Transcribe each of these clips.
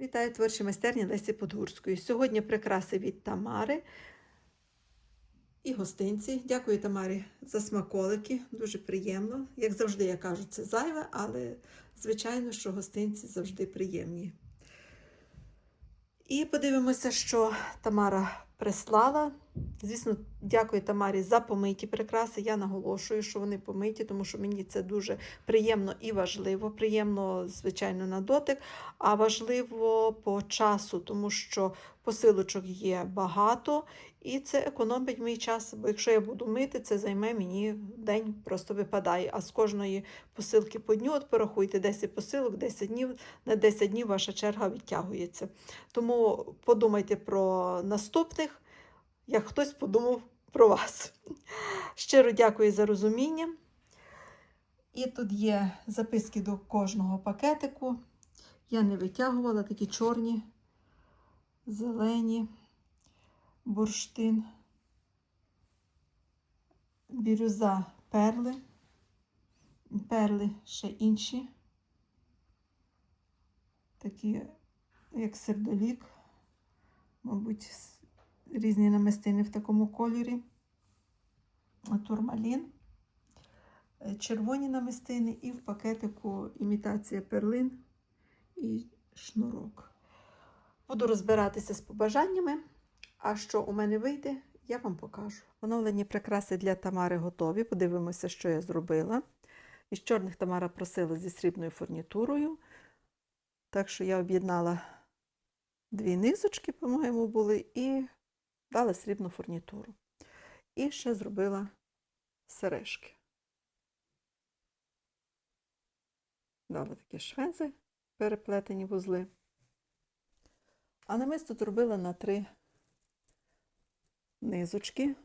Вітаю творчі майстерні Лесі Подгурської. Сьогодні прикраси від Тамари і гостинці. Дякую Тамарі за смаколики. Дуже приємно. Як завжди, я кажу, це зайве, але звичайно, що гостинці завжди приємні. І подивимося, що Тамара прислала. Звісно, дякую Тамарі за помиті прикраси. Я наголошую, що вони помиті, тому що мені це дуже приємно і важливо. Приємно, звичайно, на дотик, а важливо по часу, тому що посилочок є багато, і це економить мій час. Бо якщо я буду мити, це займе мені день просто випадає. А з кожної посилки по дню, от порахуйте 10 посилок, 10 днів, на 10 днів ваша черга відтягується. Тому подумайте про наступних, як хтось подумав про вас. Щиро дякую за розуміння. І тут є записки до кожного пакетику. Я не витягувала такі чорні, зелені, бурштин, бірюза перли, перли ще інші, такі, як сердолік, мабуть, різні намистини в такому кольорі, турмалін е, червоні намистини і в пакетику імітація перлин і шнурок. Буду розбиратися з побажаннями, а що у мене вийде, я вам покажу. Оновлені прикраси для Тамари готові. Подивимося, що я зробила. Із чорних Тамара просила зі срібною фурнітурою. Так що я об'єднала дві низочки, по-моєму, були, і дала срібну фурнітуру. І ще зробила сережки. Дала такі швензи, переплетені вузли. А намисто зробила на три низочки.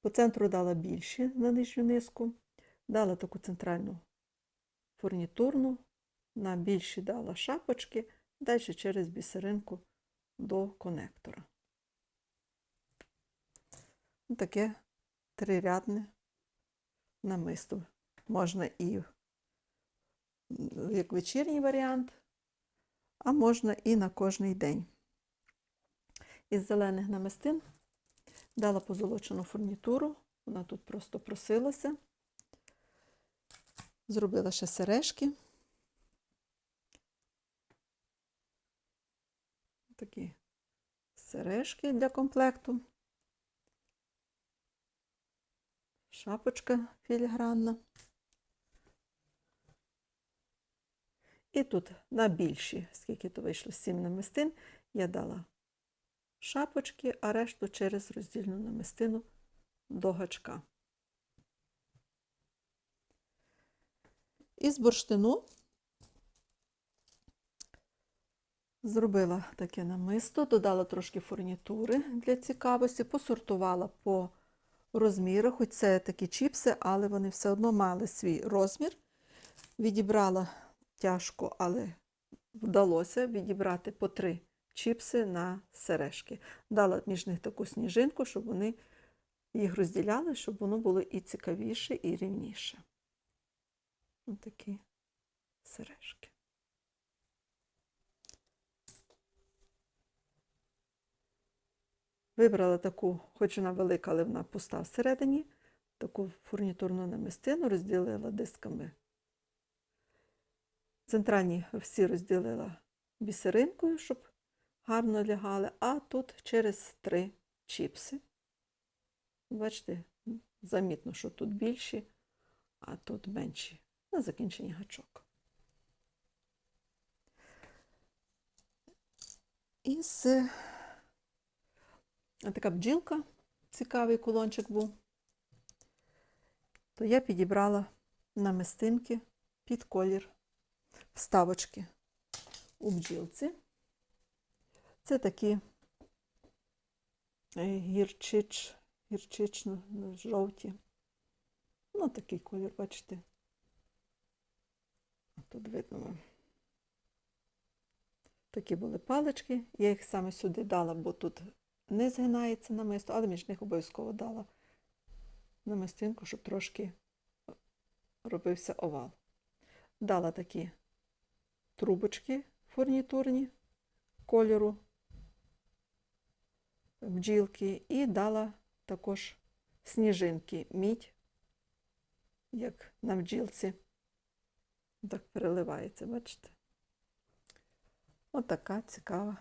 По центру дала більші на нижню низку, дала таку центральну фурнітурну, на більші дала шапочки, далі через бісеринку до конектора. Таке трирядне намисто. Можна і як вечірній варіант, а можна і на кожний день. Із зелених намистин дала позолочену фурнітуру, вона тут просто просилася. Зробила ще сережки. Такі сережки для комплекту. Шапочка філігранна. І тут на більші, скільки то вийшло, сім намистин, я дала шапочки, а решту через роздільну намистину до гачка. Із бурштину зробила таке намисто, додала трошки фурнітури для цікавості, посортувала по розмірах, хоч це такі чіпси, але вони все одно мали свій розмір. Відібрала тяжко, але вдалося відібрати по три чіпси на сережки. Дала між них таку сніжинку, щоб вони їх розділяли, щоб воно було і цікавіше, і рівніше. Ось такі сережки. Вибрала таку, хоч вона велика, але вона пуста всередині, таку фурнітурну намистину, розділила дисками Центральні всі розділила бісеринкою, щоб гарно лягали, а тут через три чіпси. Бачите, замітно, що тут більші, а тут менші. На закінченні гачок. І з така бджілка, цікавий кулончик був, то я підібрала намистинки під колір вставочки у бджілці. Це такі е, гірчич, гірчично жовті. Ну, такий колір, бачите. Тут видно. Такі були палички. Я їх саме сюди дала, бо тут не згинається намисто, але між них обов'язково дала намистинку, щоб трошки робився овал. Дала такі трубочки фурнітурні кольору бджілки і дала також сніжинки мідь, як на бджілці. Так переливається, бачите? Отака цікава,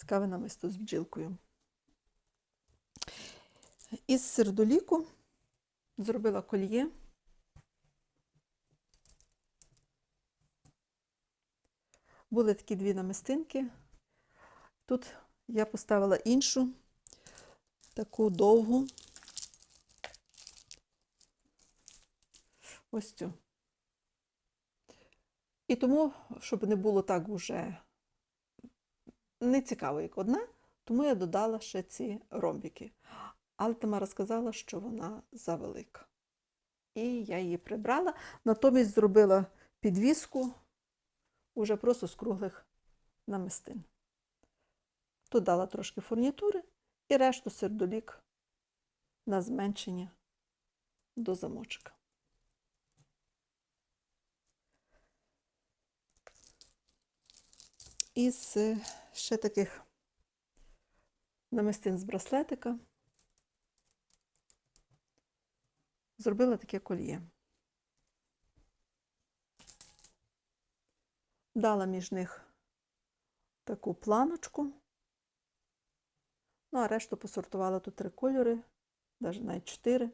цікаве намисто з бджілкою. Із сердоліку зробила кольє. Були такі дві намистинки. Тут я поставила іншу, таку довгу. Ось цю. І тому, щоб не було так уже не цікаво, як одна, тому я додала ще ці ромбики. Але Тамара сказала, що вона завелика. І я її прибрала. Натомість зробила підвіску уже просто з круглих намистин. Тут дала трошки фурнітури і решту сердолік на зменшення до замочка. Із ще таких намистин з браслетика зробила таке кольє. Дала між них таку планочку. Ну, а решту посортувала тут три кольори, навіть навіть чотири.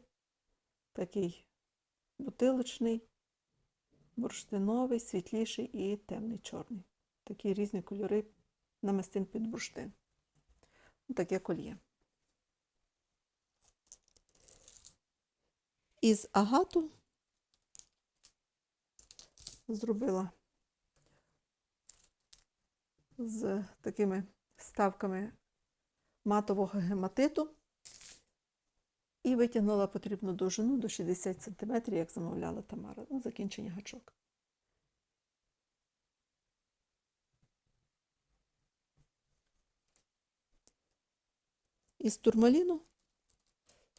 Такий бутилочний, бурштиновий, світліший і темний чорний. Такі різні кольори намистин під бурштин. Таке кольє. Із агату зробила з такими ставками матового гематиту і витягнула потрібну довжину до 60 см, як замовляла Тамара. Ну, закінчення гачок. Із турмаліну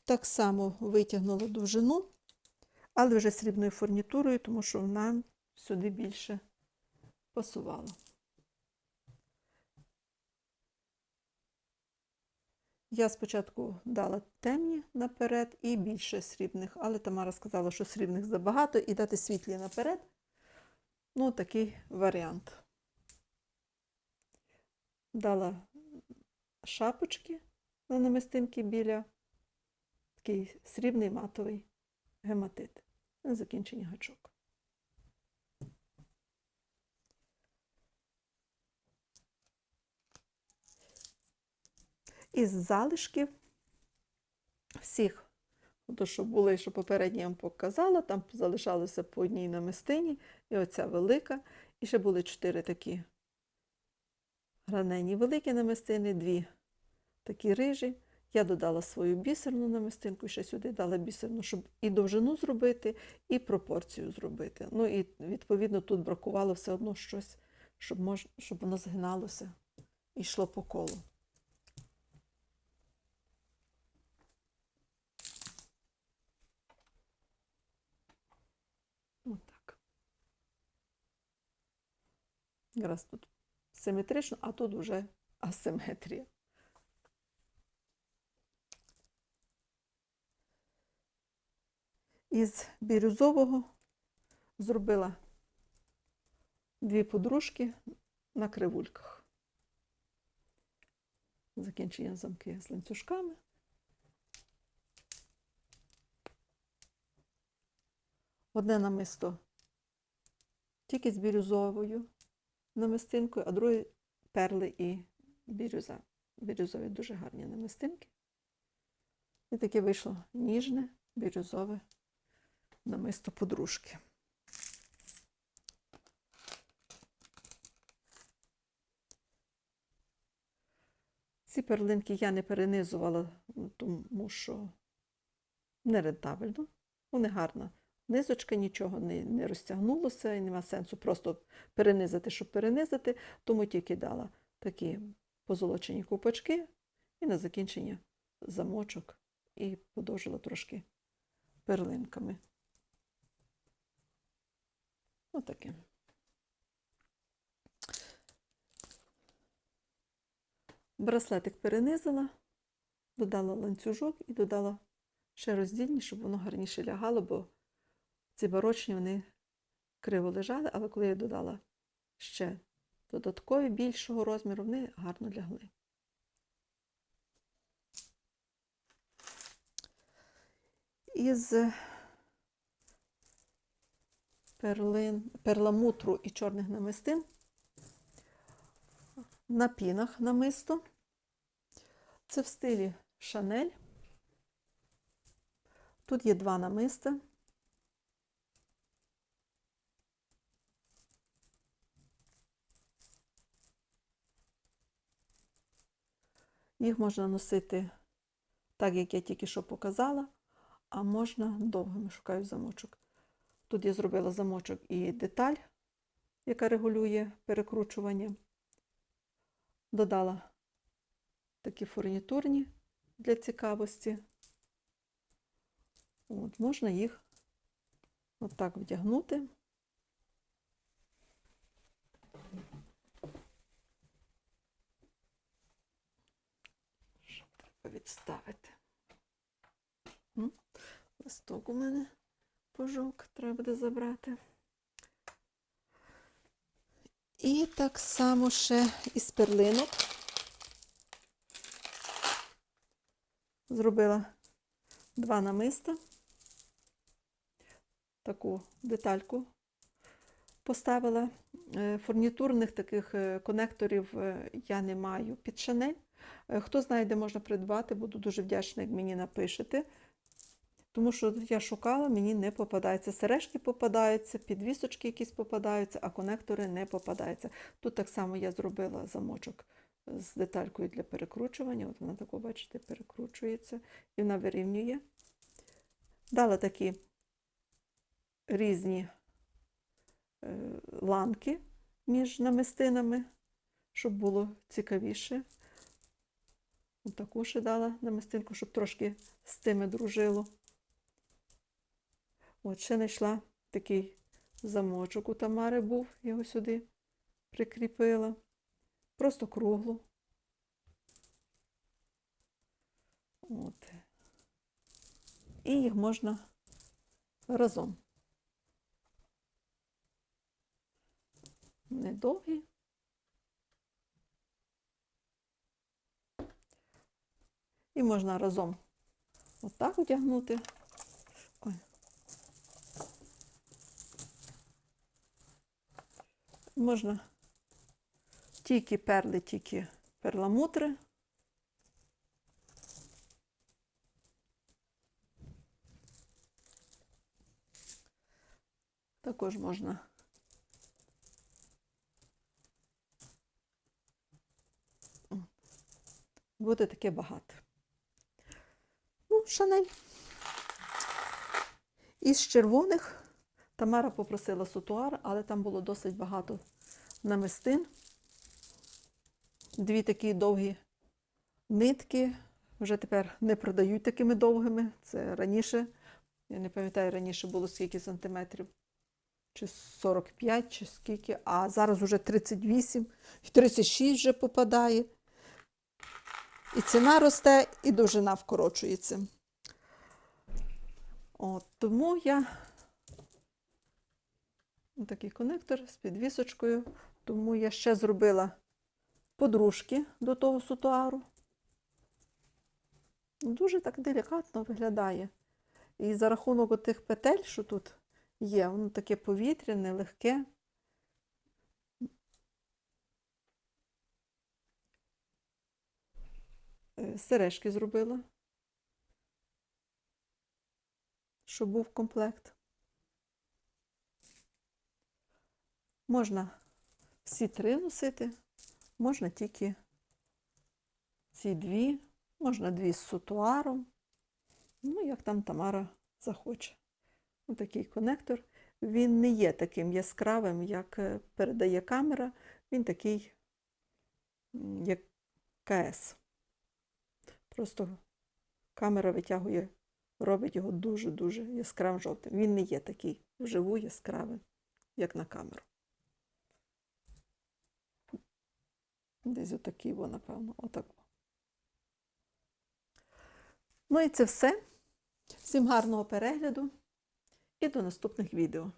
так само витягнула довжину, але вже срібною фурнітурою, тому що нам сюди більше пасувало. Я спочатку дала темні наперед і більше срібних, але Тамара сказала, що срібних забагато і дати світлі наперед. Ну, такий варіант. Дала шапочки на намистинки біля такий срібний матовий гематит. На закінчення гачок. Із залишків всіх, то, що були, що попередньо я вам показала, там залишалося по одній намистині, і оця велика. І ще були чотири такі гранені великі намистини, дві такі рижі. Я додала свою бісерну намистинку, ще сюди дала бісерну, щоб і довжину зробити, і пропорцію зробити. Ну і відповідно тут бракувало все одно щось, щоб, мож... щоб воно згиналося і йшло по колу. Отак. Якраз тут симетрично, а тут вже асиметрія. Із бірюзового зробила дві подружки на кривульках. Закінчення замки з ланцюжками. Одне намисто тільки з бірюзовою намистинкою, а друге перли і бірюза. Бірюзові дуже гарні намистинки. І таке вийшло ніжне, бірюзове намисто подружки. Ці перлинки я не перенизувала, тому що не рентабельно, вони гарна. Низочка нічого не не розтягнулося і нема сенсу просто перенизати, щоб перенизати, тому тільки дала такі позолочені купочки і на закінчення замочок і подовжила трошки перлинками. Отаке. Браслетик перенизила, додала ланцюжок і додала ще роздільні, щоб воно гарніше лягало, бо ці барочні вони криво лежали, але коли я додала ще додаткові більшого розміру, вони гарно лягли. Із перлин, перламутру і чорних намистин на пінах намисто. Це в стилі Шанель. Тут є два намиста. Їх можна носити так, як я тільки що показала, а можна довгими шукаю замочок. Тут я зробила замочок і деталь, яка регулює перекручування. Додала такі фурнітурні для цікавості. От, можна їх отак вдягнути. Що треба відставити? Листок у мене пожовк, треба буде забрати. І так само ще із перлинок. Зробила два намиста, таку детальку поставила. Е, Фурнітурних таких е, конекторів е, я не маю під шанель. Хто знає, де можна придбати, буду дуже вдячна, як мені напишете. Тому що я шукала, мені не попадається. Сережки попадаються, підвісочки якісь попадаються, а конектори не попадаються. Тут так само я зробила замочок з деталькою для перекручування. От вона тако, бачите, перекручується і вона вирівнює. Дала такі різні е, ланки між намистинами, щоб було цікавіше. Таку ще дала намистинку, щоб трошки з тими дружило. От ще знайшла такий замочок у Тамари був, його сюди прикріпила. Просто круглу. От. І їх можна разом. Недовгі. І можна разом отак одягнути. Можна тільки перли, тільки перламутри. Також можна буде таке багато. Ну, шанель. Із червоних Тамара попросила сутуар, але там було досить багато намистин. Дві такі довгі нитки. Вже тепер не продають такими довгими. Це раніше, я не пам'ятаю, раніше було скільки сантиметрів, чи 45, чи скільки, а зараз вже 38, і 36 вже попадає. І ціна росте, і довжина вкорочується. От, тому я такий конектор з підвісочкою, тому я ще зробила подружки до того сутуару. Дуже так делікатно виглядає. І за рахунок тих петель, що тут є, воно таке повітряне, легке. Е, Сережки зробила, щоб був комплект. Можна всі три носити, можна тільки ці дві, можна дві з сутуаром. Ну, як там Тамара захоче. Ось такий конектор. Він не є таким яскравим, як е, передає камера. Він такий, як КС. Просто камера витягує, робить його дуже-дуже яскравим жовтим. Він не є такий вживу яскравим, як на камеру. Десь отакий, бо, напевно, отак. Ну і це все. Всім гарного перегляду і до наступних відео.